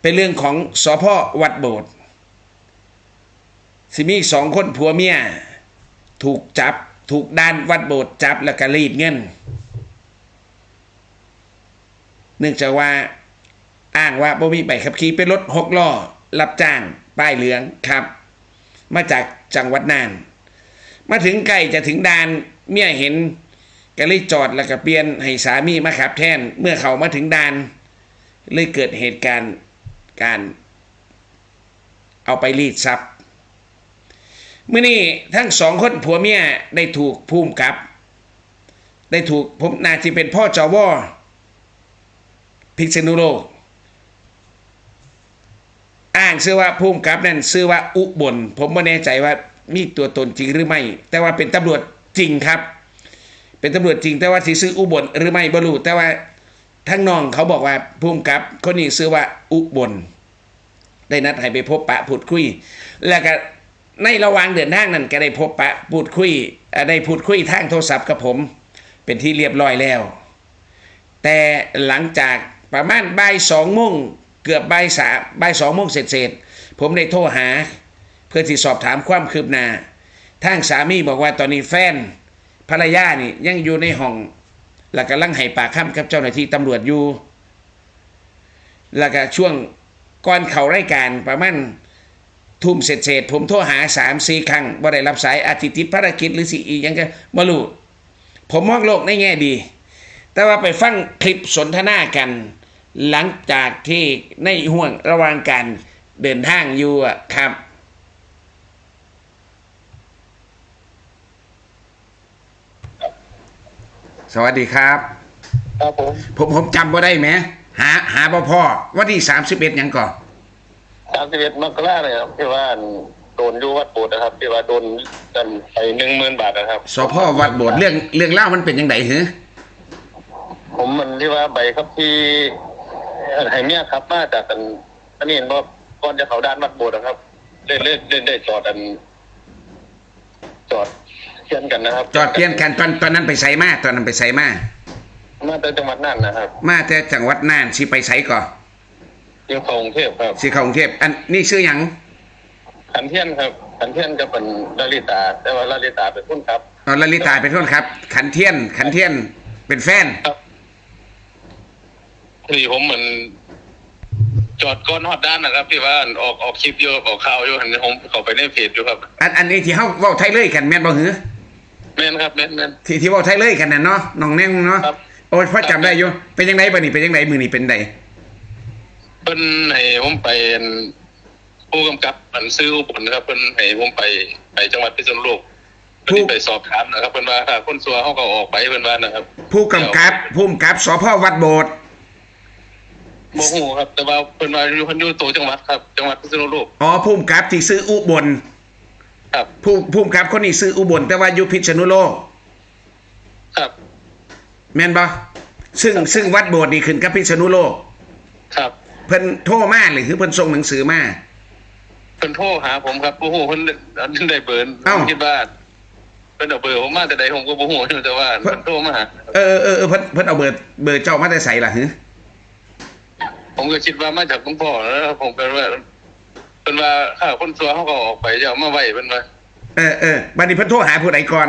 เป็นเรื่องของสพวัดโบสถ์สิมีสองคนผัวเมียถูกจับถูกด้านวัดโบสถ์จับแล้วก็รีดเงิน เนื่องจากว่าอ้างว่าบ่มีใบขับขี่เป็นรถหกล้อรับจ้างป้ายเหลืองครับ มาจากจังหวัดน่าน มาถึงใกล้จะถึงด่านเมียเห็นก็เลยจอดแล้วก็เปลี่ยนให้สามีมาขับแทนเมื่อเขามาถึงด่าน เลยเกิดเหตุการณ์ การเอาไปรีดทรัพย์เมื่อนี้ทั้งสองคนผัวเมียได้ถูกภูมิกับ ได้ถูกผมนาที่เป็นพ่อจาวอพิกษณุโลก อ้างชื่อว่าภูมิกับนั่นชื่อว่าอุบล ผมไม่แน่ใจว่ามีตัวตนจริงหรือไม่ แต่ว่าเป็นตำรวจจริงครับ เป็นตำรวจจริงแต่ว่าที่ซื้ออุบลหรือไม่บรูแต่ว่า ทั้งน้องเขาบอกว่าภูมิกับคนนี้ชื่อว่าอุบล ได้นัดให้ไปพบปะพูดคุย แล้วก็ในระหว่างเดินทางนั้นก็ได้พบปะพูดคุยได้พูดคุยทางโทรศัพท์กับผม เป็นที่เรียบร้อยแล้ว แต่หลังจากประมาณบ่ายสองโมงเกือบบ่ายสามบ่ายสองโมงเสร็จๆผมได้โทรหา เพื่อที่สอบถามความคืบหน้าทางสามีบอกว่าตอนนี้แฟนภรรยานี่ยังอยู่ในห้อง แล้วก็ลังให้ปากคำกับเจ้าหน้าที่ตำรวจอยู่ แล้วก็ช่วงก่อนเขารายการประมาณทุ่มเสร็จๆผมโทรหาสามสี่ครั้งบ่ได้รับสายอาทิตย์ติดภารกิจหรือสิอียังก็บ่รู้ผมมองโลกในแง่ดี แต่ว่าไปฟังคลิปสนทนากัน หลังจากที่ในห่วงระหว่างการเดินทางอยู่ครับ สวัสดีครับ ครับผม ผมผมจำบ่ได้ไหมหาหาบ่พ่อวันที่สามสิบเอ็ดยังก่อนสามสิบเอ็ดมกราเลยครับที่ว่าโดนอยูวัดโบสถ์นะครับที่ว่าโดนกันไปหนึ่งหมื่นบาทนะครับสพ่อวัดโบสถ์เรื่องเรื่องเล่าวมันเป็นยังไงเหรอผมมันที่ว่าใบครับที่ให้เมียครับมาจากกันอันนี้เห็นว่าก่อนจะเขาด้านวัดโบสถ์นะครับเล่นเล่นเล่นได้จอดกันจอด เทียนกันนะครับจอดเปลี่ยนกันตอนตอนนั้นไปไสมาตอนนั้นไปไสมามาจากจังหวัดน่านนะครับมาแต่จังหวัดน่านสิไปไสก่อนยังเข้ากรุงเทพครับสิเข้ากรุงเทพอันนี่ชื่อหยังขันเทียนครับขันเทียนก็เป็นลาลิตา แต่ว่าลาลิตาเป็นคนครับอ๋อลลิตาเป็นคนครับ ขันเทียน ขันเทียนเป็นแฟนครับที่ผมเหมือน จอดก้อนฮอดด้านนะครับ ที่ว่าออกออกคลิปอยู่ออกข่าวอยู่เห็นผมเขาไปในเพจอยู่ครับ อันอันนี้ที่เฮาเว้าไทยเลยกันแม่นบ่หือ แม่นครับแม่นแม่น ที่ที่เว้าไทยเลยกันน่ะเนาะน้องแน่งเนาะครับ โอ้ยพ่อจำได้อยู่เป็นยังไงบัดนี้เป็นยังไงมื้อนี้เป็นไดเพิ่นให้ผมไปผู้กำกับอันซื้ออุบลนะครับเพิ่นให้ผมไปไปจังหวัดพิษณุโลกเพิ่นไปสอบถามนะครับเพิ่นว่าถ้าคนซัวเขาก็ออกไปเพิ่นว่านะครับผู้กำกับผู้กำกับสพวัดโบสถ์โมโหครับ แต่ว่าเพิ่นว่าอยู่เพิ่นอยู่ตัวจังหวัดครับ จังหวัดพิษณุโลกอ๋อผู้กำกับที่ซื้ออุบล ครับ ผู้ผู้กำกับคนนี้ซื้ออุบลแต่ว่าอยู่พิษณุโลกครับ แม่นบ่ซึ่งซึ่งวัดโบสถ์นี่ขึ้นกับพิษณุโลก ครับ เพิ่นโทรมาหรือคือเพิ่นส่งหนังสือมาเพิ่นโทรหาผมครับโอ้โหเพิ่นได้เบอร์เอ้าผมคิดว่าเพิ่นเอาเบอร์ผมมาแต่ใดผมก็บ่ฮู้แต่ว่าเพิ่นโทรมาหาเออเออเออเพิ่นเพิ่นเอาเบอร์เบอร์เจ้ามาแต่ใส่ล่ะหือผมก็คิดว่ามาจากคุณพ่อแล้วผมก็ว่า เพิ่นว่าถ้าคนซัวเขาก็ออกไปจะเอามาไว้เพิ่นว่าเออเออบัดนี้เพิ่นโทรหาผู้ใดก่อน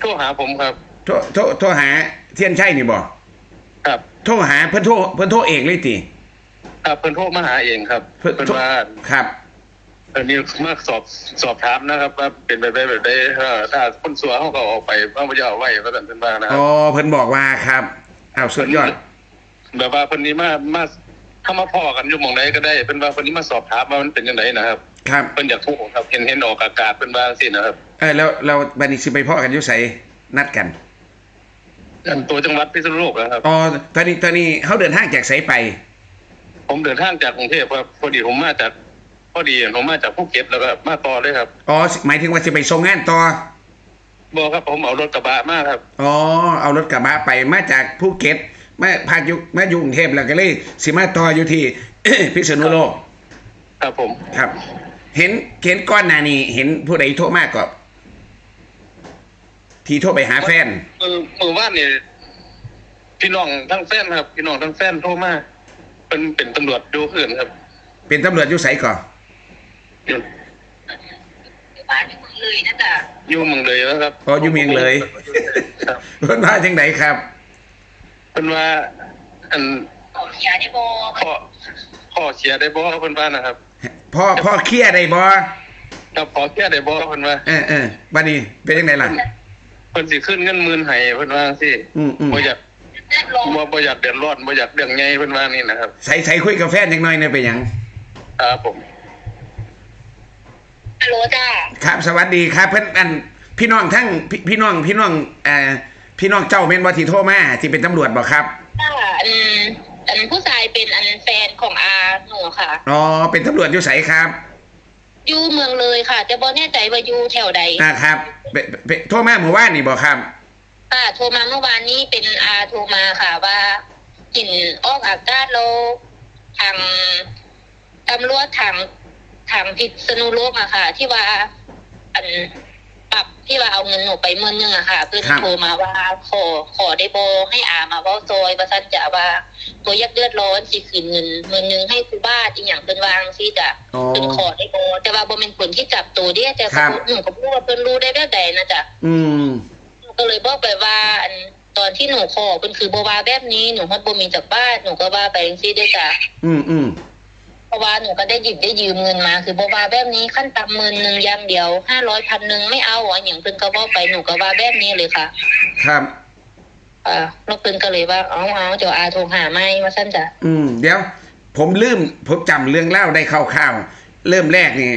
โทรหาผมครับ โทรโทรโทรหาเทียนชัยนี่บ่ครับโทรหาเพิ่นโทรเพิ่นโทรเองเลยติครับเพิ่นโทรมาหาเองครับเพิ่นเพิ่นโทรว่าครับเพิ่นนี่มาสอบสอบถามนะครับว่าเป็นไปได้แบบใดถ้าถ้าคนสัวเขาก็ออกไปว่าบ่จะเอาไว้ว่าซั่นเพิ่นว่านะครัอ๋บอเพิ่นบอกว่าครับอ้าวสุดยอดแบบว่าเพิ่นนี้มามา ถ้ามาพ่อกันอยู่หม่องใดก็ได้เพิ่นว่าเพิ่นนี้มาสอบถามว่ามันเป็นจังไดนะครับครับเพิ่นอยากรู้ครับเห็นเห็นออกอากาศเพิ่นว่าจังซี่นะครับเออแล้วเราบัดนี้สิไปพ่อกันอยู่ไสนัดกันอันตัวจังหวัดพิษณุโลกนะครับ อ๋อตอนนี้ตอนนี้เฮาเดินทางจากไสไป ผมเดินทางจากกรุงเทพครับพอดีผมมาจากพอดีผมมาจากภูเก็ตแล้วก็มาต่อเลยครับอ๋อหมายถึงว่าสิไปส่งงานต่อบอกครับผมเอารถกระบะมาครับอ๋อเอารถกระบะไปมาจากภูเก็ต มาพายุมาอยู่กรุงเทพแล้วก็เลยสิมาต่ออยู่ที่ พิษณุโลก ครับผม ครับ เห็นเห็นก้อนหนานี้ เห็นผู้ใดโทรมากก็ที่โทรไปหาแฟนมือมือว่านนี่พี่น้องทั้งแฟนครับ พี่น้องทั้งแฟนโทรมาเป็นเป็นตำรวจดูเพื่อนครับ เป็นตำรวจอยู่ไสก่อนอยู่บ้านอยู่เมืองเลยนะจ๊ะอยู่เมืองเลยนะครับพออยู่เมียงเลยครับเพิ่นว่าจังไดครับ เป็นว่า อันขอเคลียร์ได้บ่พ่อพ่อเสียได้บ่เพิ่นว่านะครับพ่อพ่อเคลียร์ได้บ่ครับขอเสียได้บ่เพิ่นว่าเออเออบัดนี้เป็นจังไดล่ะเพิ่นสิขึ้นเงินหมื่นให้เพิ่นว่าสิอืมอืมบ่อยากเลือดลงบ่บ่อยากเดือดร้อนบ่อยากเรื่องใหญ่เพิ่นว่านี่นะครับใส่ใส่คุยกับแฟนจังหน่อยเนี่ยเป็นหยังครับผมฮัลโหลจ้าครับ สวัสดีครับเพิ่นอันพี่น้องทั้งพี่พี่น้องพี่น้องเอ่อ พี่น้องเจ้าแม่นบ่ที่โทรมาที่เป็นตำรวจบ่ครับจ้าอันอันผู้ชายเป็นอันแฟนของอาหนูค่ะ อ๋อเป็นตำรวจอยู่ไสครับอยู่เมืองเลยค่ะ แต่บ่แน่ใจว่าอยู่แถวใดอ่าครับไปไปโทรมาเมื่อวานนี่บ่ครับ ค่ะโทรมาเมื่อวานนี้เป็นอาโทรมาค่ะว่ากินออกอากาศแล้วทางตำรวจทางทางพิษณุโลกอะค่ะ ที่ว่า อัน ปรับที่ว่าเอาเงินหนูไปเมื่อนึงอะค่ะ เพื่อนครับ โทรมาว่าขอขอได้โบให้อามาเว่าซอยประสันจะว่าตัวยักเลือดร้อนสิคืนเงินเงินนึงให้ครูบ้านอีกอย่างเป็นวางที่จะอ๋อ เป็นขอได้โบแต่ว่าโบเป็นผลที่จับตัวเดียแต่ครับหนูก็พูดว่าเพิ่นรู้ได้แบบใดนะจ๊ะอืม หนูก็เลยบอกไปว่าอันตอนที่หนูขอเป็นคือโบว่าแบบนี้หนูฮอดโบมีจากบ้านหนูก็ว่าไปจังซี่ด้วยจ้ะ อืมอืม เพราะว่าหนูก็ได้หยิบได้ยืมเงินมา คือโบว่าแบบนี้ขั้นต่ำหมื่นหนึ่งอย่างเดียวห้าร้อยพันหนึ่งไม่เอาอะอย่างเพิ่นก็บอกไปหนูก็ว่าแบบนี้เลยค่ะครับอ่าแล้วเพิ่นก็เลยว่าเอาเอาเดี๋ยวอาโทรหาไม่ว่าสั้นจ้ะอืม เดี๋ยว ผมลืมผมจำเรื่องเล่าได้คร่าวๆเริ่มแรกนี่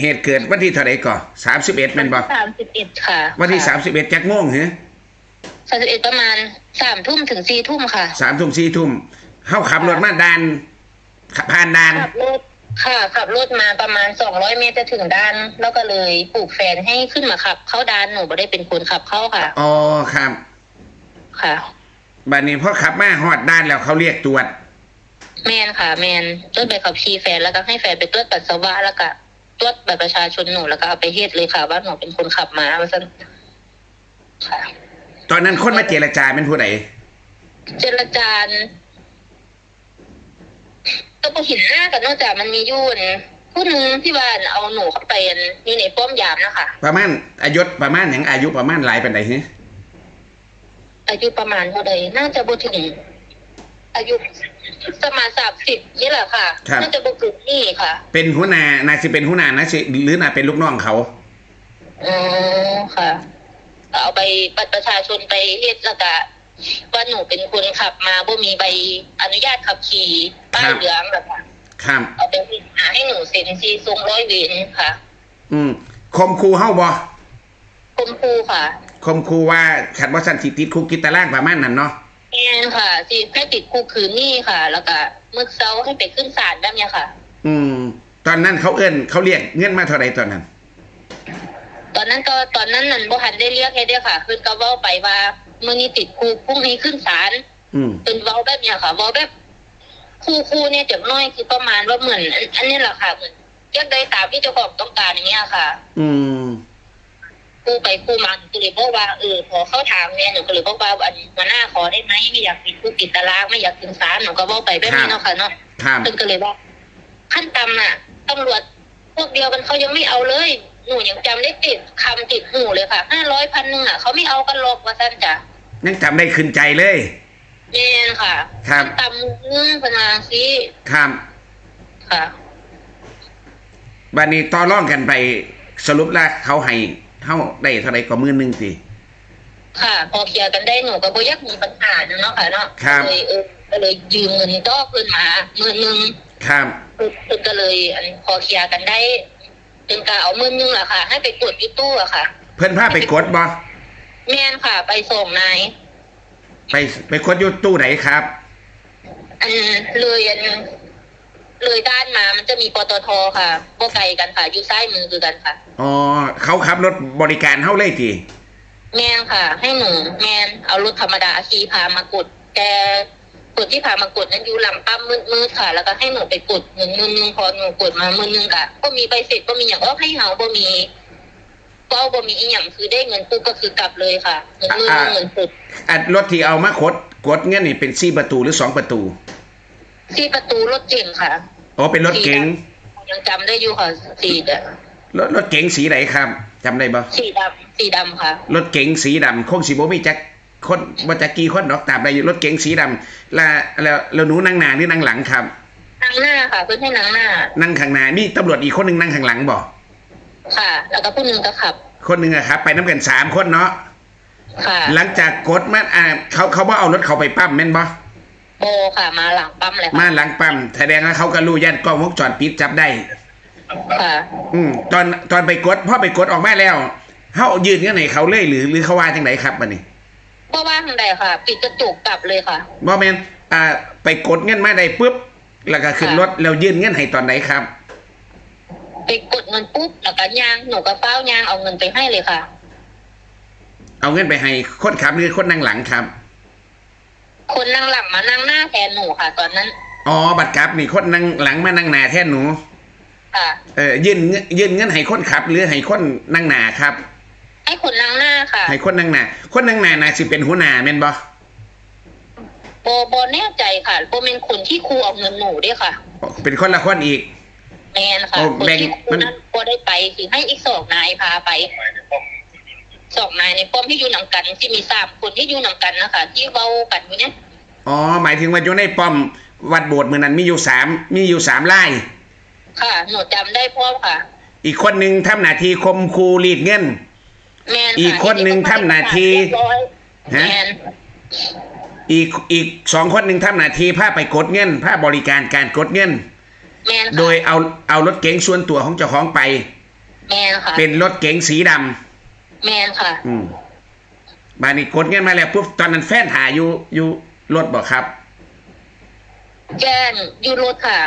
เหตุเกิดวันที่เท่าไหร่ก่อนสามสิบเอ็ดแม่นบ่สามสิบเอ็ดค่ะวันที่สามสิบเอ็ดจักโมงเหรอสามสิบเอ็ดประมาณสามทุ่มถึงสี่ทุ่มค่ะสามทุ่มสี่ทุ่มเข้าขับรถมาดาน ขับผ่านดาน ขับรถค่ะขับรถมาประมาณสองร้อยเมตรจะถึงด้าน แล้วก็เลยปลูกแฟนให้ขึ้นมาขับ เข้าด้านหนูไม่ได้เป็นคนขับเข้าค่ะ อ๋อครับค่ะ บัดนี้พอขับมาฮอดด้านแล้วเขาเรียกตรวจ แมนค่ะ แมนตรวจใบขับขี่แฟนแล้วก็ให้แฟนไปตรวจปัสสาวะแล้วก็ตรวจบัตรประชาชนหนูแล้วก็เอาไปเฮ็ดเลยค่ะ ว่าหนูเป็นคนขับมาว่าซั่นค่ะ ตอนนั้นคนมาเจรจาเป็นผู้ใดเจรจา ก็บ่เห็นหน้ากันนอกจากมันมีอยุ่นผู้หนึงที่ว่าเอาหนูเข้าไปอยู่ในป้อมยามนะคะประมาณอายุประมาณอย่างอายุประมาณหลายปานใดฮะอายุประมาณเท่าใดน่าจะบ่ถึงอายุประมาณสามสิบนี่แหละค่ะน่าจะบ่เกินนี่ค่ะ เป็นหัวหน้านาสิเป็นหัวหน้านะสิหรือน่าเป็นลูกน้องเขาอ๋อค่ะ เอาไปบัตรประชาชนไปเฮ็ดแล้วก็ ว่าหนูเป็นคนขับมาบ่มีใบอนุญาตขับขี่ป้ายเหลืองแบบค่ะครับ เอาไปหาให้หนูเซ็นซีทรงร้อยเวรค่ะ อืมคมครูเฮาบ่คมครูค่ะคมครูว่าขันว่าสันสิติดคุกกิตารางประมาณนั้นเนาะแอนค่ะที่ให้ติดคุกคืนนี่ค่ะ แล้วก็มึกเซาให้ไปขึ้นศาลแบบเนี้ยค่ะ อืม ตอนนั้นเขาเอิ้นเขาเรียกเงินมาเท่าไหร่ตอนนั้น ตอนนั้นก็ตอนนั้นนั่นบ่ทันได้เรียกให้เด้อค่ะคือก็เว้าไปว่ามื้อนี้ติดคุกพรุ่งนี้ขึ้นศาลอืมเป็นเว้าแบบเนี้ยค่ะเว้าแบบคู่คู่เนี่ยจากน้อยคือประมาณว่าเหมือนอันอันนี้แหละค่ะเหมือนเรียกได้ตามที่เจ้าของต้องการอย่างเงี้ยค่ะ อืมคู่ไปคู่มาหนูก็เลยบอกว่าเออพอเข้าถามเนี่ยหนูก็เลยบอกว่าอันหัวหน้าขอได้ไหมไม่อยากติดคุกติดตารางไม่อยากถึงศาลหนูก็บอกไปแบบนี้เนาะค่ะเนาะครับเพิ่นก็เลยว่าขั้นต่ำน่ะตำรวจพวกเดียวกันเขายังไม่เอาเลย หนูยังจำได้ติดคำติดหูเลยค่ะห้าร้อยพันหนึ่งอะเขาไม่เอากันหรอกว่าท่านจ้ะยังจำได้ขึ้นใจเลย แม่นค่ะครับขั้นต่ำนึงพนาซีครับค่ะบัดนี้ต่อร่องกันไปสรุปแล้วเขาให้เฮาได้เท่าไหร่ก็หมื่นหนึงสิ ค่ะ พอเคลียร์กันได้หนูก็บ่อยักมีปัญหาเนาะค่ะเนาะครับ เลยเออก็เลยยืมเงินต่อเพิ่นมาหมื่นหนึ่งครับ เพิ่นก็เลยอันพอเคลียร์กันได้ เป็นการเอาหมื่นหนึ่งอะค่ะ ให้ไปกดอยูตู้อะค่ะ เพิ่นพาไปกดบ่แม่นค่ะ ไปส่งนายไปไปกดอยู่ตู้ไหนครับ อันเลยอันเลยด้านมามันจะมีปตทค่ะบ่ไกลกันค่ะ อยู่ซ้ายมือคือกันค่ะอ๋อเขาขับรถบริการเฮาเลยติแม่นค่ะ ให้หนูแม่นเอารถธรรมดาขี่พามากดแต่ กดที่พามากดนั้นอยู่หลังปั๊มมืดๆค่ะ แล้วก็ให้หนูไปกดเงินมือนึงพอหนูกดมามือนึงกะก็มีใบเสร็จก็มีอย่างเออให้เฮาบ่มีก็เอาบ่มีอีหยังคือได้เงินปุ๊บก็คือกลับเลยค่ะเงินมือนึงเงินสดอันรถที่เอามากดกดเงินนี่เป็น4ประตูหรือ2ประตูที่ประตูรถเก่งค่ะอ๋อเป็นรถเก๋งยังจำได้อยู่ค่ะสีดรถรถเก๋งสีไหนครับจำได้บ่สีดำสีดำค่ะ รถเก๋งสีดำคงสีบ่มีจัก คนบ่จักกี่คนดอกตามได้อยู่รถเก๋งสีดำแล้วแล้วแล้วหนูนั่งหน้าหรือนั่งหลังครับนั่งหน้าค่ะเพื่อนให้นั่งหน้า นั่งข้างหน้ามีตำรวจอีกคนหนึงนั่งข้างหลังบ่ค่ะ แล้วก็ผู้หนึงก็ขับ คนหนึงอะครับ ไปน้ำกันสามคนเนาะค่ะหลังจากกดมันอ่าเขาเขาบ่เอารถเขาไปปั๊มแม่นบ่โบค่ะมาหลังปั๊มเลยมาค่ะหลังปั๊มแสดงว่าเขาก็รู้ยันกล้องวงจรปิดจับได้ ค่ะอืมตอนตอนไปกดพอไปกดออกมาแล้วเฮายืนกันไหนเขาเลยหรือหรือเขาว่าจังไดครับบัดนี้ เพราะว่าทางใดค่ะ ปิดกระจกกลับเลยค่ะ บ่แม่นอ่า ไปกดเงินมาได้ปุ๊บ แล้วก็ขึ้นค่ะรถแล้วยื่นเงินให้ตอนไหนครับ ไปกดเงินปุ๊บแล้วก็ยางหนูก็เฝ้ายางเอาเงินไปให้เลยค่ะ เอาเงินไปให้คนขับหรือคนนั่งหลังครับ คนนั่งหลังมานั่งหน้าแทนหนูค่ะ ตอนนั้น อ๋อ บัตรกลับนี่คนนั่งหลังมานั่งหน้าแทนหนู ค่ะ เออยื่นเงินยื่นเงินให้คนขับ หรือให้คนนั่งหน้าครับ ให้คนนั่งหน้าค่ะให้คนนั่งหน้าคนนั่งหน้าน่าสิเป็นหัวหน้าแม่นบ่โบโบแน่ใจค่ะโบเป็นคนที่ครูเอาเงินหนูด้วยค่ะ เป็นคนละคนอีกแมนค่ะโอ้คนแบ่งที่ครูมันนั้นโบได้ไปคือให้อีกสองนายพาไปสองนายในป้อมที่อยู่นำกันที่มีสามคนที่อยู่นำกันนะคะที่เว้ากันอยู่เนี่ยอ๋อหมายถึงว่าอยู่ในป้อมวัดโบสถ์มือนั้นมีอยู่สามมีอยู่สามไร่ค่ะ หนูจำได้พ่อค่ะ อีกคนหนึ่งทำหน้าที่คมคูรีดเงิน แมนค่ะอีกคนหนึ่งทำหน้าที่เรียบร้อยฮะแมนอีกอีกสองคนหนึ่งทำหน้าที่พาไปกดเงินพาบริการการกดเงินแมนค่ะโดยเอาเอารถเก๋งส่วนตัวของเจ้าของไป แมนค่ะ เป็นรถเก๋งสีดำแมนค่ะ อืมบานี้กดเงินมาแล้วปุ๊บตอนนั้นแฟนหาอยู่อยู่รถบอกครับแจ้งอยูรถค่ะ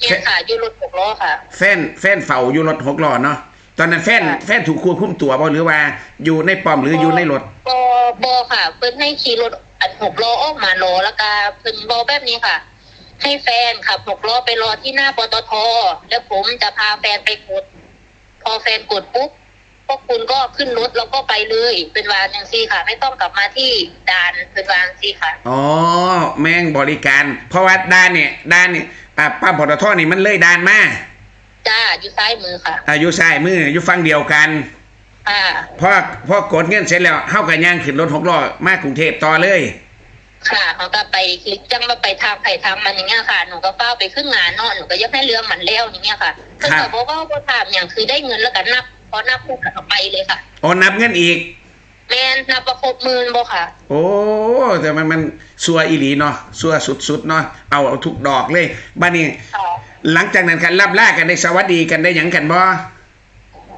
แมนค่ะอยูรถหกล้อค่ะ แฟนแฟนเฝ้าอยู่รถหกล้อเนาะ ตอนนั้นแฟนค่ะ แฟนถูกควบคุมตัวบ่หรือว่าอยู่ในป้อมหรืออยู่ในรถ บอบอค่ะ เพิ่นให้ขี่รถอันหกล้อออกมารอแล้วก็เพิ่นบอแบบนี้ค่ะ ให้แฟนขับหกล้อไปรอที่หน้าปตทแล้วผมจะพาแฟนไปกด พอแฟนกดปุ๊บพวกคุณก็ขึ้นรถแล้วก็ไปเลย เป็นวานอย่างซี่ค่ะ ไม่ต้องกลับมาที่ด่านเป็นวานซี่ค่ะ อ๋อ แม่งบริการ เพราะว่าด้านเนี่ยด้านเนี่ยอ่าป้าปตทนี่มันเลยด้านมา จ้าอยู่ซ้ายมือค่ะอาอยุซ้ายมืออยู่ฝั่งเดียวกันค่ะพอพอกดเงินเสร็จแล้วเฮากันย่างขึ้นรถหกล้อมากรุงเทพต่อเลย ค่ะ เขาก็ไปคือจังมาไปทางไผ่ทำมันอย่างเงี้ยค่ะหนูก็เฝ้าไปขึ้นงานเนาะหนูก็ยักให้เรื่องมันแล้วอย่างเงี้ยค่ะเพิ่นก็บอกว่าบ่ถามอย่างคือได้เงินแล้วกันนับพอนับปุ๊บก็เอาไปเลยค่ะ โอ้นับเงินอีก แม่นนับประครบหมื่นบ่ค่ะ โอ้แต่มันมันซัวอีหลีเนาะซัวสุดๆเนาะเอาเอาทุกดอกเลยบ้านี้ ค่ะ หลังจากนั้นกันรับล่ากันได้สวัสดีกันได้หยังกันบ่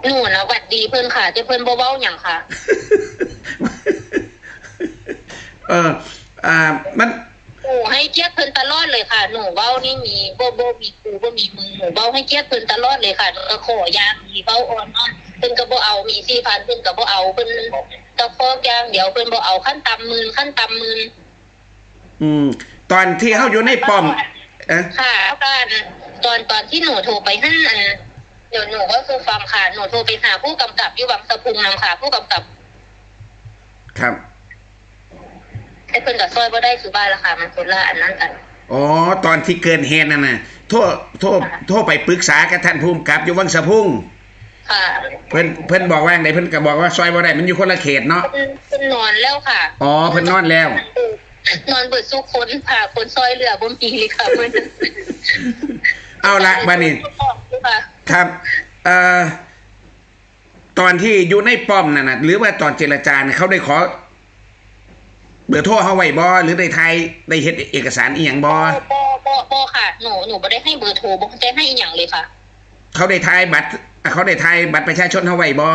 หนูนะหวัดดีเพิ่นค่ะแต่เพิ่นบ่เว้าหยังค่ะ เอออ่ามันหนูให้เกียรติเพิ่นตลอดเลยค่ะ หนูเว้านี่มีบ่บ่มีครูบ่มีมึงหนูเว้าให้เกียรติเพิ่นตลอดเลยค่ะหนูก็ขอยางมีเว้าอ่อนอ้อนเพิ่นก็บ่เอามี4,000เพิ่นก็บ่เอาเพิ่นตะคอกอย่างเดียวเพิ่นบ่เอาขั้นต่ำหมื่นขั้นต่ำหมื่นอืมตอนที่เฮาอยู่ในป้อมเอะค่ะแล้วก็ตอนตอนที่หนูโทรไปห้าอันเดี๋ยวหนูก็คือฟังค่ะหนูโทรไปหาผู้กำกับอยู่บางสะพุงนำค่ะ ผู้กำกับครับไอ้เพิ่นกับซอยบ่ได้คือบ้านราคามันคนละอันนั้นกันอ๋อตอนที่เกิดเหตุนั่นน่ะโทษโทษโทษไปปรึกษากับท่านภูมิกับอยู่วังสะพุ่งค่ะเพิ่นเพิ่นบอกว่าไงเพิ่นก็บอกว่าซอยบ่ได้มันอยู่คนละเขตเนาะเพิ่นเพิ่นนอนแล้วค่ะ อ๋อเพิ่นนอนแล้ว นอนเบิดสู้คนค่ะคนซอยเหลือบ่มีเลยค่ะเพิ่นเอาละบัดนี้ค่ะครับเอ่อตอนที่อยู่ในป้อมนั่นนะหรือว่าตอนเจรจาเนี่ยเขาได้ขอ เบอร์โทรเขาไว้บอหรือได้ไทยได้เฮ็ดเอกสารอีหยังบอบ่บ่บ่ค่ะ หนูหนูบ่ได้ให้เบอร์โทรบ่ได้ให้อีหยังเลยค่ะ เขาได้ทายบัตรเขาได้ทายบัตรประชาชนเขาไว้บอ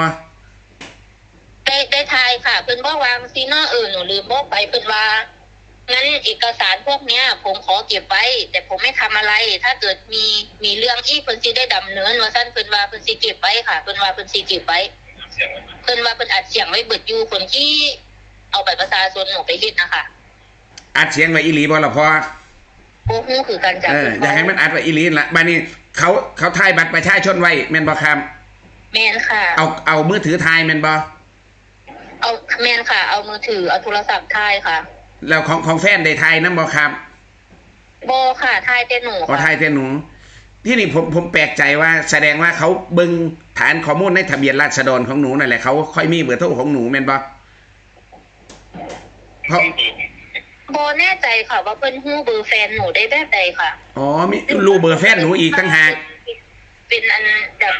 ได้ได้ทายค่ะ เพิ่นบอกวางซีเนอร์เออหนูลืมบอกไปเพิ่นว่า งั้นเอกสารพวกเนี้ย ผมขอเก็บไว้ แต่ผมไม่ทำอะไร ถ้าเกิดมีมีเรื่องอีกเพิ่นสิได้ดำเนินว่าซั่นเพิ่นว่าเพิ่นสิเก็บไว้ค่ะเพิ่นว่าเพิ่นสิเก็บไว้เพิ่นว่าเพิ่นอัดเสียงไว้เบิดอยู่คนที่เอาบัตรประชาชนหนูไปเฮ็ดนะคะอัดเสียงไว้อีหลีบอละพอบ่ฮู้คือกันจ้ะเอออยากให้มันอัดไว้อีหลีละบัดนี้เขาเขาทายบัตรประชาชนไว้แม่นบอครับแม่นค่ะ เอาเอามือถือทายแม่นบอเอาแม่นค่ะ เอามือถือเอาโทรศัพท์ถ่ายค่ะ แล้วของของแฟนได้ทายนํบอครับโบค่ะทายแต่หนูขอทายแต่หนู ที่นี่ผมผมแปลกใจว่าแสดงว่าเขาเบึงฐานข้อมูลในทะเบียนราษฎรของหนูนั่นแหละเขาค่อยมีเบอร์โทรของหนูแม่นบ่เพราะโบแน่ใจค่ะ ว่าเพิ่นฮู้เบอร์แฟนหนูได้แบบใดค่ะอ๋อมีรู้เบอร์แฟนหนูอีกตั้งหาก เป็นอันแบบ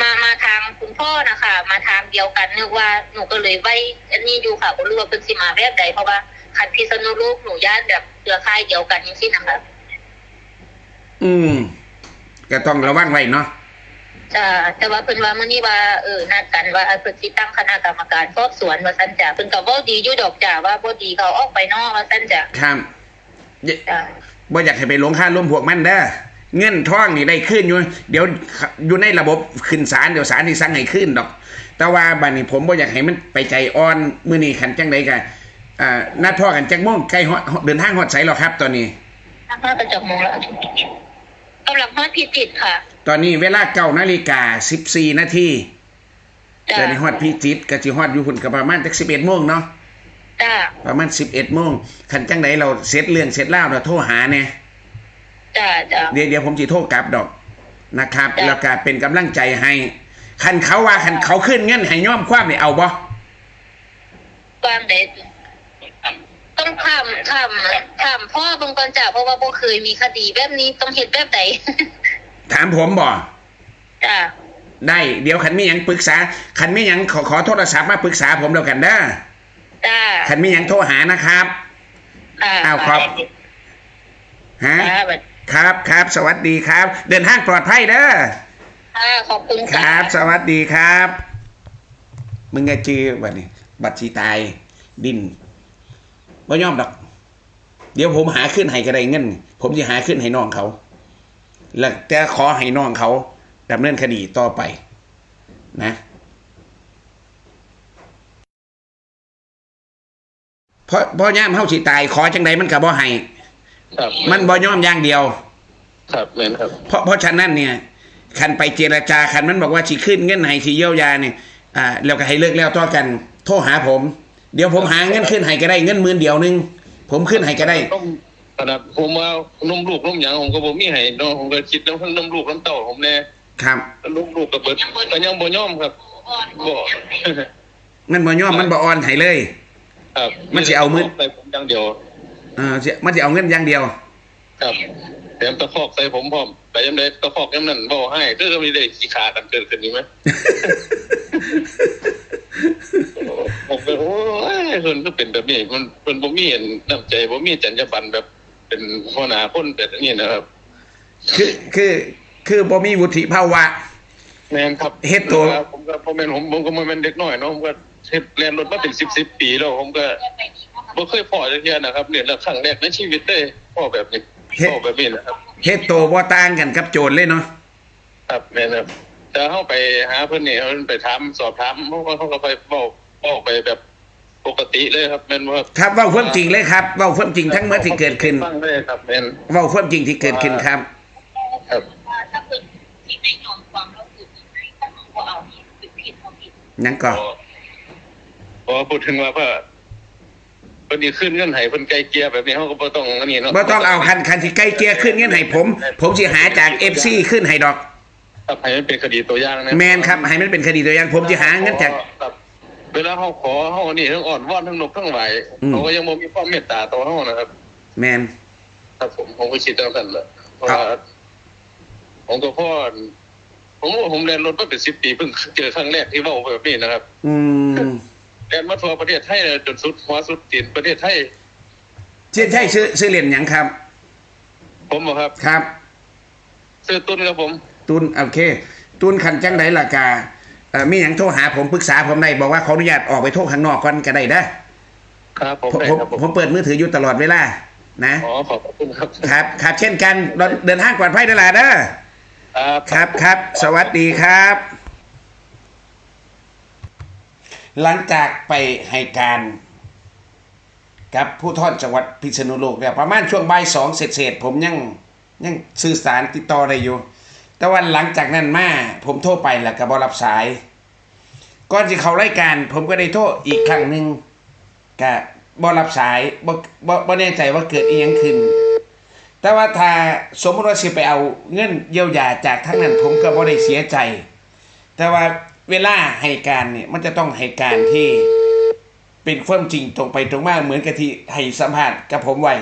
มามาทางคุณพ่อนะคะ มาทางเดียวกันนึกว่าหนูก็เลยไว้อันนี้อยู่ค่ะก็รู้ว่าเป็นสิมาแบบใดเพราะว่า คันพิษณุโลกหนูย่านแบบเครือข่ายเดียวกันอย่างที่นะคะอืมก็ต้องระวังไว้เนาะจ้าแต่ว่าเพิ่นว่ามื้อนี้ว่าเออนัดกันว่าเพิ่นสิตั้งคณะกรรมการสอบสวนว่าซั่นจ้ะเพิ่นก็บ่ดีอยู่ดอกจ้ะว่าบ่ดีเขาออกไปนอกว่าซั่นจ้ะครับจ้ะบ่อยากให้ไปหลงค่าร่วมพวกมันเด้อเงินทองนี่ได้ขึ้นอยู่ เดี๋ยวอยู่ในระบบขึ้นศาลเดี๋ยวศาลนี่สั่งให้ขึ้นดอก แต่ว่าบัดนี้ผมบ่อยากให้มันไปใจอ่อนมื้อนี้คันจังได๋ก็ อ่านัดพ่อกันจักโมงใกล้ฮอดเดินทางฮอดไสแล้วครับ ตอนนี้ทางภาคกระจกมงแล้วกำลังฮอดพิจิตรค่ะ ตอนนี้เวลา9นาฬิกา14นาทีจ้ะเดินฮอดพิจิตรก็สิฮอดอยู่หุ่นก็ประมาณจัก11โมงเนาะจ้าประมาณ11โมงคันจังไดเราเสร็จเรื่องเสร็จแล้วเราโทรหาแน่จ้าจ้า เดี๋ยวเดี๋ยวผมจะโทรกลับดอกนะครับ จ้ะ แล้วก็เป็นกำลังใจให้คันเขาว่าคันเขาขึ้นเงินให้ย่อมความนี่เอาบ่ความใด ต้องถามถามถามพ่อเบางก่อนจ้ะเพราะว่าบ่เคยมีคดีแบบนี้ต้องเฮ็ดแบบใดถามผมบ่จ้าได้เดี๋ยวคันมีหยังปรึกษาคันมีหยังขอขอโทรศัพท์มาปรึกษาผมแล้วกันเด้อจ้าคันมีหยังโทรหานะครับอ่าอ้าวครับฮะจ้าบัดครับครับ สวัสดีครับ เดินทางปลอดภัยเด้อค่ะขอบคุณคจ้ารับ สวัสดีครับ มึงไงจือบัดนี้ บัตรชีตาย ดิน ว่ายอมดอก เดี๋ยวผมหาขึ้นให้ก็ได้เงินผมจะหาขึ้นให้น้องเขา แล้วแต่ขอให้น้องเขาดำเนินคดีต่อไป นะเพราะเพราะย่ามเฮาสิตายขอจังใดมันก็บ่ให้ครับมันบ่ยอมอย่างเดียว ครับแม่นครับ เพราะเพราะฉะนั้นเนี่ยคันไปเจรจาคันมันบอกว่าสิขึ้นเงินให้สิเยียวยาเนี่ยอ่าแล้วก็ให้เลิกแล้วต่อกัน โทรหาผม เดี๋ยวผมหาเงินขึ้นให้ก็ได้เงินหมื่นเดียวหนึงผมขึ้นให้ก็ได้ ต้องขนาดผมว่านมลูกนมหยังผมก็บ่มีให้เนาะผมก็คิดแล้วเพิ่นนมลูกนมเต้าผมแน่ครับลูกลูกก็เบิดก็ยังบ่ยอมครับบ่ มันบ่ยอมมันบ่อ่อนให้เลย ครับมันสิเอามื้อใส่ผมอย่างเดียว เออสิมันจะเอาเงินอย่างเดียว ครับแถมตะคอกใส่ผมพร้อมไปยังไดตะคอกยังนั่นบ่ให้คือก็มีได้ขี้ขากันเกิดขึ้นนี่ไหม ผมก็โอ้ยเพิ่นก็เป็นแบบนี้มันเพิ่นบ่มีน้ำใจบ่มีจรรยาบรรณแบบเป็นหัวหน้าคนแบบนี้นะครับ คือคือคือบ่มีวุฒิภาวะ แม่นครับเฮ็ดตัว ผมก็ผมเป็นผมผมก็บ่แม่นเด็กน้อยเนาะผมก็เฮ็ดเรียนรถมาเป็น10 10ปีแล้วผมก็บ่เคยพอจักเที่ยนะครับเนี่ยแล้วครั้งแรกในชีวิตเลยพอแบบนี้พอแบบนี้นะครับ เฮ็ดโตบ่ต่างกันกับโจรเลยเนาะครับแม่นครับแต่เฮาไปหาเพิ่นนี่เฮาไปถามสอบถามเฮาก็เฮาก็ไปเว้า เว้าไปแบบปกติเลยครับแม่นบ่ครับครับเว้าความจริงเลยครับเว้าความจริงทั้งหมดที่เกิดขึ้นฟังเลยครับแม่นเว้าความจริงที่เกิดขึ้นครับ ครับ ถ้าเพิ่นที่ไม่ยอมความแล้วคือถ้าหนูบ่เอานี่คือผิดบ่ผิดนั่นก็ พอพูดถึงว่าเพื่อเพิ่นนี่ขึ้นเงื่อนไขเพิ่นไกลเกลียแบบนี้เขาก็บ่ต้องอันนี้เนาะบ่ต้องเอาคันคันที่ใกล้เกลียขึ้นเงินให้ผม ผมสิหาจาก FC ขึ้นให้ดอก ครับให้มันเป็นคดีตัวอย่างนะแมนครับให้มันเป็นคดีตัวอย่างผมจะหาเงินจากครับ เวลาเขาขอเขานี่ทั้งอ่อนวอนทั้งนกทั้งไหวอืม เขาก็ยังบ่มีความเมตตาต่อเขานะครับ แมน ครับผมผมก็คิดตามกันแหละเพราะว่าผมก็พ่อผมว่าผมเรียนรถมาเป็นสิบปีเพิ่งเจอครั้งแรกที่เว่าแบบนี้นะครับอืมเรียนมาทั่วประเทศไทยเลยจนสุดหัวสุดตีนประเทศไทยใช่ใช่ซื้อซื้อเหรียญหยังครับ ผมบอกครับ ครับ ซื้อตุ้นครับผม ตุนโอเค ตุนคันจังไดล่ะกา เอ่อมีหยังโทรหาผมปรึกษาผมได้บอกว่าขออนุญาตออกไปโทรข้างนอกก่อนก็ได้เด้อครับผมผมได้ผมครับผมผมเปิดมือถืออยู่ตลอดเวลานะอ๋อขอบคุณครับครับครับเช่นกันเดินทางปลอดภัยเด้อล่ะเด้อครับ ครับครับ สวัสดีครับ หลังจากไปให้การกับผู้ทอดจังหวัดพิษณุโลกเนี่ยประมาณช่วงบ่ายสองเศษๆผมยังยังสื่อสารติดต่อได้อยู่ แต่วันหลังจากนั้นมาผมโทรไปแล้วก็บรับสาย ก่อนที่เขารายการ ผมก็ได้โทรอีกครั้งหนึ่งก็บรับสายบ่บ่บ่แน่ใจว่าเกิดอีหยังขึ้น แต่ว่าถ้าสมมติว่าสิไปเอาเงินเยียวยาจากทั้งนั้น ผมก็บ่ได้เสียใจ แต่ว่าเวลาให้การเนี่ยมันจะต้องให้การที่เป็นความจริงตรงไปตรงมาเหมือนกับที่ให้สัมภาษณ์กับผมไว้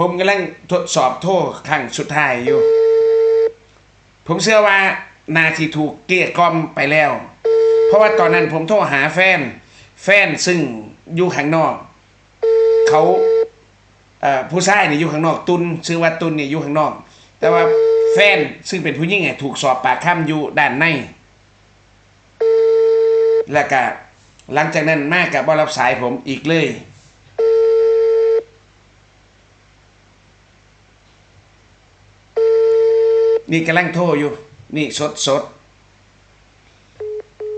ผมกำลังทดสอบโทษครั้งสุดท้ายอยู่ ผมเชื่อว่านาทีถูกเกลี้ยกล่อมไปแล้ว เพราะว่าตอนนั้นผมโทรหาแฟน แฟนซึ่งอยู่ข้างนอก เขาผู้ชายเนี่ยอยู่ข้างนอก ตุนชื่อว่าตุนเนี่ยอยู่ข้างนอก แต่ว่าแฟนซึ่งเป็นผู้หญิงเนี่ยถูกสอบปากคำอยู่ด้านใน แล้วก็หลังจากนั้นมากกับบรับสายผมอีกเลย นี่กำลังโทรอยู่ นี่สดสด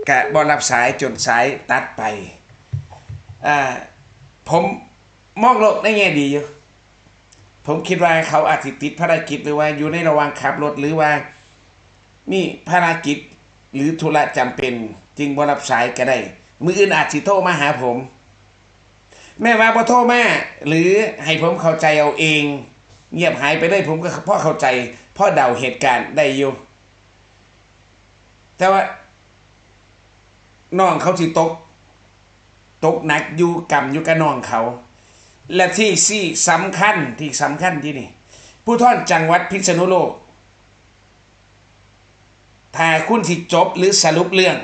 กะบอรับสายจนสายตัดไปอ่าผมมองโลกในแง่ดีอยู่ ผมคิดว่าเขาอาจจะติดภารกิจหรือว่าอยู่ในระหว่างขับรถหรือว่ามีภารกิจหรือธุระจำเป็นจึงบรับสายก็ได้ มืออื่นอาจสิโทรมาหาผม แม่ว่าพอโทรมาหรือให้ผมเข้าใจเอาเอง เงียบหายไปเลยผมก็พ่อเข้าใจ พ่อเดาเหตุการณ์ได้อยู่แต่ว่าน้องเขาที่ตก ตกหนักอยู่กรรมอยู่กับน้องเขา และที่สี่สำคัญที่สำคัญที่นี่ ผู้ท่อนจังหวัดพิษณุโลก ถ้าคุณสิจบหรือสรุปเรื่อง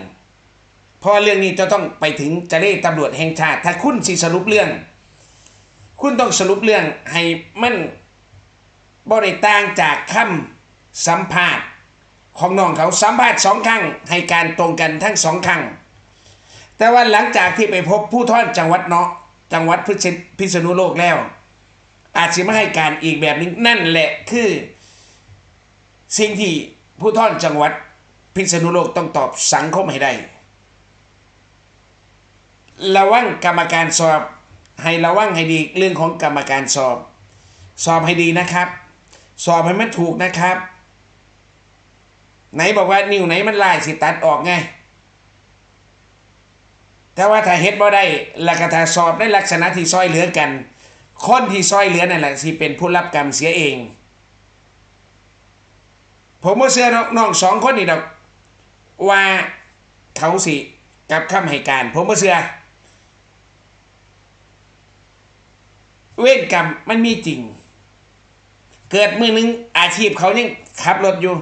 พราะเรื่องนี้จะต้องไปถึงเจะเร่ตำรวจแห่งชาติ ถ้าคุณสิสรุปเรื่อง คุณต้องสรุปเรื่องให้มัน บริต่างจากคำสัมภาษณ์ของน้องเขาสัมภาษณ์สองครั้งให้การตรงกันทั้งสองครั้งแต่ว่าหลังจากที่ไปพบผู้ท่อนจังหวัดเนาะจังหวัดพิษพิษณุโลกแล้ว อาจจะไม่ให้การอีกแบบนึงนั่นแหละคือ สิ่งที่ผู้ท่อนจังหวัดพิษณุโลกต้องตอบสังคมให้ได้ ระวังกรรมการสอบ ให้ระวังให้ดีเรื่องของกรรมการสอบ สอบให้ดีนะครับ สอบให้มันถูกนะครับ ไหนบอกว่านิ้วไหนมันลายสิตัดออกไงแต่ว่าถ้าเฮ็ดบ่ได้แล้วก็ถ้าสอบในลักษณะที่ซอยเหลือกัน คนที่ซอยเหลือนั่นแหละสิเป็นผู้รับกรรมเสียเอง ผมบ่เชื่อน้องน้องสองคนนี่ดอก ว่าเขาสิกับคำให้การ ผมบ่เชื่อเวรกรรมมันมีจริง เกิดมือหนึงอาชีพเขายังขับรถอยู่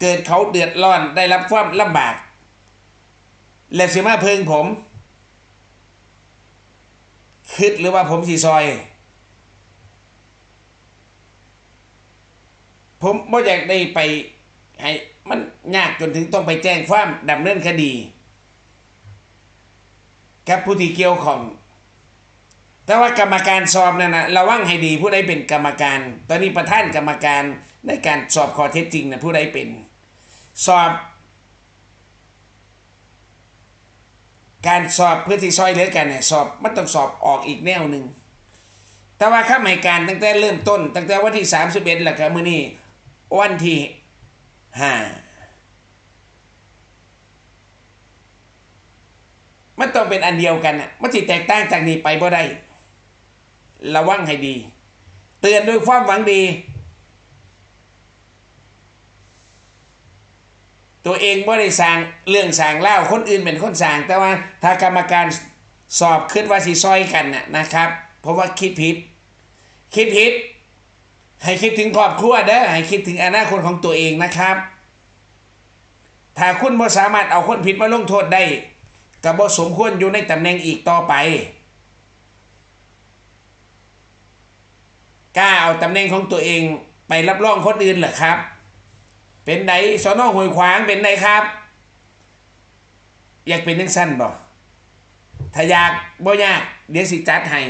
เกิดเขาเดือดร้อนได้รับความลำบาก แล้วสิมาเพิงผมคิดหรือว่าผมสีซอย ผมไม่อยากได้ไปให้มันยากจนถึงต้องไปแจ้งความดำเนินคดี กับผู้ที่เกี่ยวของ แต่ว่ากรรมการสอบนั่นนะระวังให้ดีผู้ใดเป็นกรรมการ ตอนนี้ประธานกรรมการในการสอบข้อเท็จจริงนะผู้ใดเป็นสอบ การสอบเพื่อที่ซอยเหลือกันเนี่ยสอบมันต้องสอบออกอีกแนวหนึ่งแต่ว่าข้าหมายการตั้งแต่เริ่มต้น ตั้งแต่วันที่สามสิบเอ็ดหละครับมื่อนี้วันที่ห้ามันต้องเป็นอันเดียวกันอะมันจิแตกต่างจากนี้ไปบ่ได้ ระวังให้ดี เตือนด้วยความหวังดี ตัวเองไม่ได้สร้างเรื่องสร้างเล่าคนอื่นเป็นคนสร้างแต่ว่าถ้ากรรมการสอบขึ้นว่าสิซอยกันน่ะนะครับ เพราะว่าคิดผิด คิดผิด ให้คิดถึงครอบครัวเด้อให้คิดถึงอนาคตของตัวเองนะครับ ถ้าคุณบ่สามารถเอาคนผิดมาลงโทษได้ก็บ่สมควรอยู่ในตำแหน่งอีกต่อไป กล้าเอาตำแหน่งของตัวเองไปรับรองคนอื่นเหรอครับ เป็นไดสอนอห้วยขวางเป็นไดครับ อยากเป็นนังสั้นบ่ถ้าอยากบ่ยากเดี๋ยวสิจัดให้